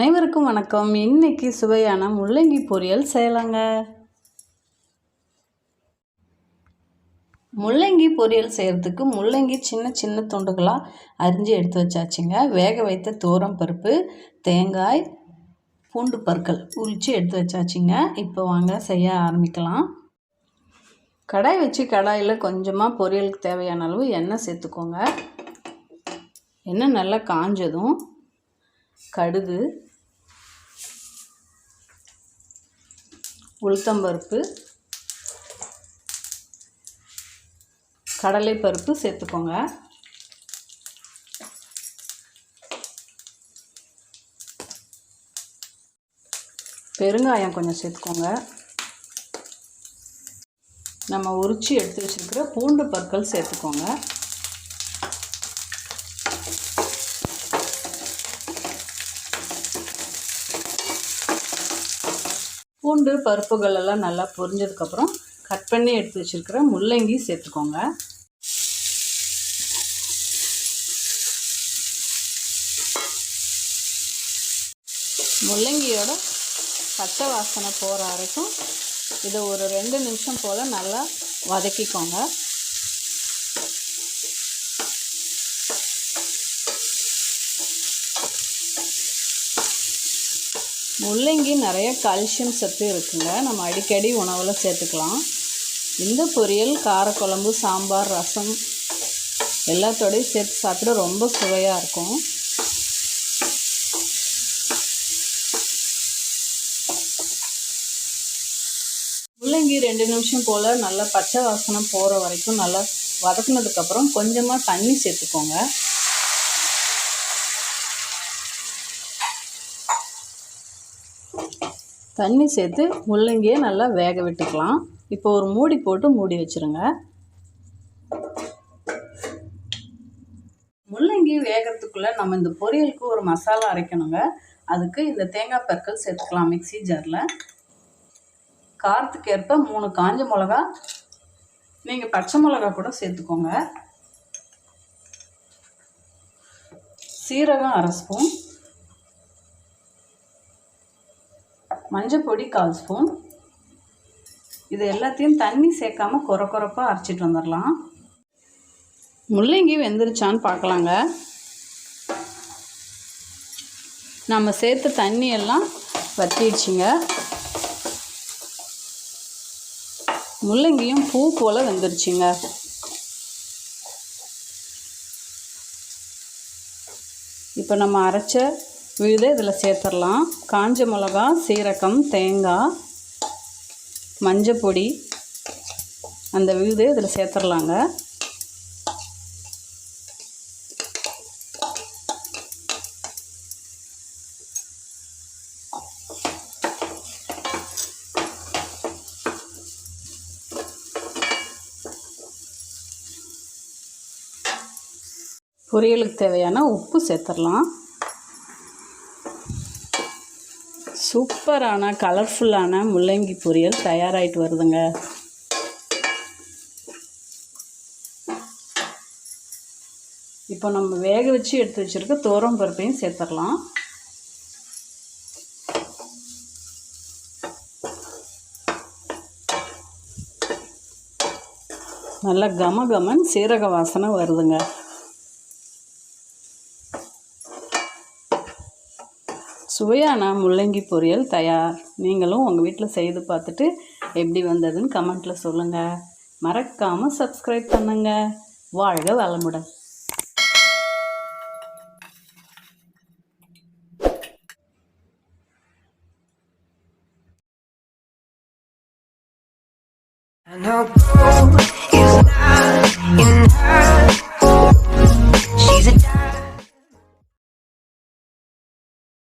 அனைவருக்கும் வணக்கம். இன்னைக்கு சுவையான முள்ளங்கி பொரியல் செய்யலாங்க. முள்ளங்கி பொரியல் செய்கிறதுக்கு முள்ளங்கி சின்ன சின்ன துண்டுகளாக அரிஞ்சு எடுத்து வச்சாச்சுங்க. வேக வைத்த தோரம் பருப்பு தேங்காய் பூண்டு பற்கள் உரித்து எடுத்து வச்சாச்சுங்க. இப்போ வாங்க செய்ய ஆரம்பிக்கலாம். கடாய் வச்சு கடாயில் கொஞ்சமாக பொரியலுக்கு தேவையான அளவு எண்ணெய் சேர்த்துக்கோங்க. எண்ணெய் நல்லா காஞ்சதும் கடுகு உளுத்தம்பருப்பு கடலைப்பருப்பு சேர்த்துக்கோங்க. பெருங்காயம் கொஞ்சம் சேர்த்துக்கோங்க. நம்ம உரிச்சி எடுத்து வச்சுருக்கிற பூண்டு பற்கள் சேர்த்துக்கோங்க. பூண்டு பருப்புகள் எல்லாம் நல்லா பொரிஞ்சதுக்கப்புறம் கட் பண்ணி எடுத்து வச்சுருக்கிற முள்ளங்கி சேர்த்துக்கோங்க. முள்ளங்கியோட பச்சை வாசனை போகிற வரைக்கும் இதை ஒரு ரெண்டு நிமிஷம் போல் நல்லா வதக்கிக்கோங்க. முள்ளங்கி நிறைய கால்சியம் சத்து இருக்குங்க. நம்ம அடிக்கடி உணவில் சேர்த்துக்கலாம். இந்த பொரியல் காரக்குழம்பு சாம்பார் ரசம் எல்லாத்தோடையும் சேர்த்து சாப்பிட ரொம்ப சுவையாக இருக்கும். முள்ளங்கி ரெண்டு நிமிஷம் போல் நல்லா பச்சை வாசனை போகிற வரைக்கும் நல்லா வதக்குனதுக்கப்புறம் கொஞ்சமாக தண்ணி சேர்த்துக்கோங்க. தண்ணி சேர்த்து முள்ளங்கியை நல்லா வேக விட்டுக்கலாம். இப்போ ஒரு மூடி போட்டு மூடி வச்சுருங்க. முள்ளங்கி வேகிறதுக்குள்ளே நம்ம இந்த பொரியலுக்கு ஒரு மசாலா அரைக்கணுங்க. அதுக்கு இந்த தேங்காய் பற்கள் சேர்த்துக்கலாம் மிக்சி ஜாரில். காரத்துக்கு ஏற்ப மூணு காஞ்ச மிளகா நீங்கள் பச்சை மிளகா கூட சேர்த்துக்கோங்க. சீரகம் அரை ஸ்பூன். மஞ்சள் பொடி கால் ஸ்பூன். இது எல்லாத்தையும் தண்ணி சேர்க்காம குறை குறைப்பாக அரைச்சிட்டு வந்துடலாம் முள்ளங்கி வெந்துருச்சான்னு பார்க்கலாங்க. நம்ம சேர்த்த தண்ணி எல்லாம் வற்றிடுச்சிங்க முள்ளங்கியும் பூ போல் வெந்துருச்சுங்க. இப்போ நம்ம அரைச்ச விழுதை இதில் சேர்த்துடலாம். காஞ்ச மிளகா சீரகம் தேங்காய் மஞ்சள் பொடி அந்த விழுதை இதில் சேர்த்துடலாங்க. பொரியலுக்கு தேவையான உப்பு சேர்த்துடலாம். சூப்பரான கலர்ஃபுல்லான முள்ளங்கி பொரியல் தயாராகிட்டு வருதுங்க. இப்போ நம்ம வேக வச்சு எடுத்து வச்சுருக்க தோரம் பருப்பையும் சேர்த்துடலாம். நல்லா கம கமன் சீரக வாசனை வருதுங்க. சுவையான முள்ளங்கி பொரியல் தயார். நீங்களும் உங்கள் வீட்டில் செய்து பார்த்துட்டு எப்படி வந்ததுன்னு கமெண்ட்டில் சொல்லுங்கள் மறக்காமல் சப்ஸ்கிரைப் பண்ணுங்கள் வாழ்க வளமுடன். I know.